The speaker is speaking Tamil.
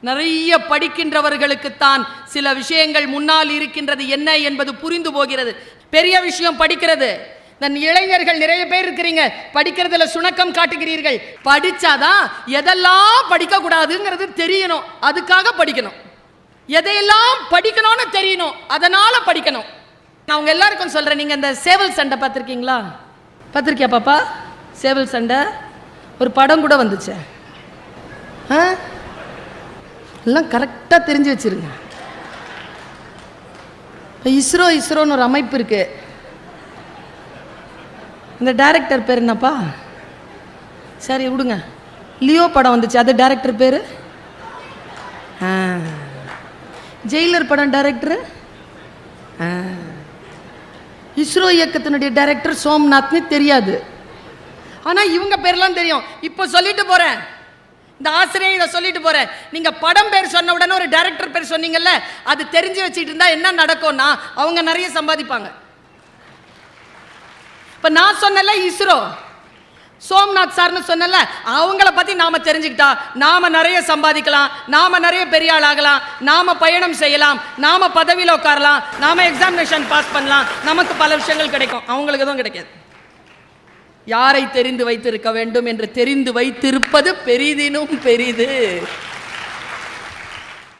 நிறைய படிக்கின்றவர்களுக்குத்தான் சில விஷயங்கள் முன்னால் இருக்கின்றது என்ன என்பது புரிந்து போகிறது. பெரிய விஷயம் படிக்கிறது. நன் இளைஞர்கள் நிறைய பேர் இருக்கிறீங்க. படிக்கிறதுல சுணக்கம் காட்டுகிறீர்கள். படிச்சாதான் எதெல்லாம் படிக்க கூடாதுங்கிறது தெரியணும். அதுக்காக படிக்கணும். எதையெல்லாம் படிக்கணும்னு தெரியணும். அதனால படிக்கணும். நான் அவங்க எல்லாருக்கும் சொல்றேன். நீங்க இந்த சேவல் சண்டை பார்த்துருக்கீங்களா? பார்த்துருக்கியா பாப்பா? சேவல் சண்டை. ஒரு படம் கூட வந்துச்சு. ஆ? எல்லாம் கரெக்டாக தெரிஞ்சு வச்சிருங்க. இப்போ இஸ்ரோ இஸ்ரோன்னு ஒரு அமைப்பு இருக்கு. இந்த டைரக்டர் பேர் என்னப்பா? சரி விடுங்க. லியோ படம் வந்துச்சு. அது டைரக்டர் பேர்? ஜெயிலர் படம் டைரக்டரு? இஸ்ரோ இயக்கத்தினுடைய டைரக்டர் சோம்நாத்னு தெரியாது. ஆனால் இவங்க பேர்லாம் தெரியும். இப்போ சொல்லிட்டு போகிறேன் இந்த ஆசிரியர் இதை சொல்லிட்டு போகிறேன் நீங்கள் படம் பேர் சொன்ன உடனே ஒரு டைரக்டர் பேர் சொன்னீங்கல்ல அது தெரிஞ்சு வச்சுட்டு இருந்தா என்ன நடக்கும்னா அவங்க நிறைய சம்பாதிப்பாங்க. இப்போ நான் சொன்னல இஸ்ரோ சோம்நாத் சார்னு சொன்னல அவங்கள பற்றி நாம் தெரிஞ்சுக்கிட்டா நாம் நிறைய சம்பாதிக்கலாம் நாம் நிறைய பெரிய ஆள் ஆகலாம் நாம் பயணம் செய்யலாம் நாம் பதவியில் உட்காரலாம் நாம் எக்ஸாமினேஷன் பாஸ் பண்ணலாம் நமக்கு பல விஷயங்கள் கிடைக்கும். அவங்களுக்கு எதுவும் கிடைக்காது. யாரை தெரிந்து வைத்திருக்க வேண்டும் என்று தெரிந்து வைத்திருப்பது பெரிதினும் பெரிது.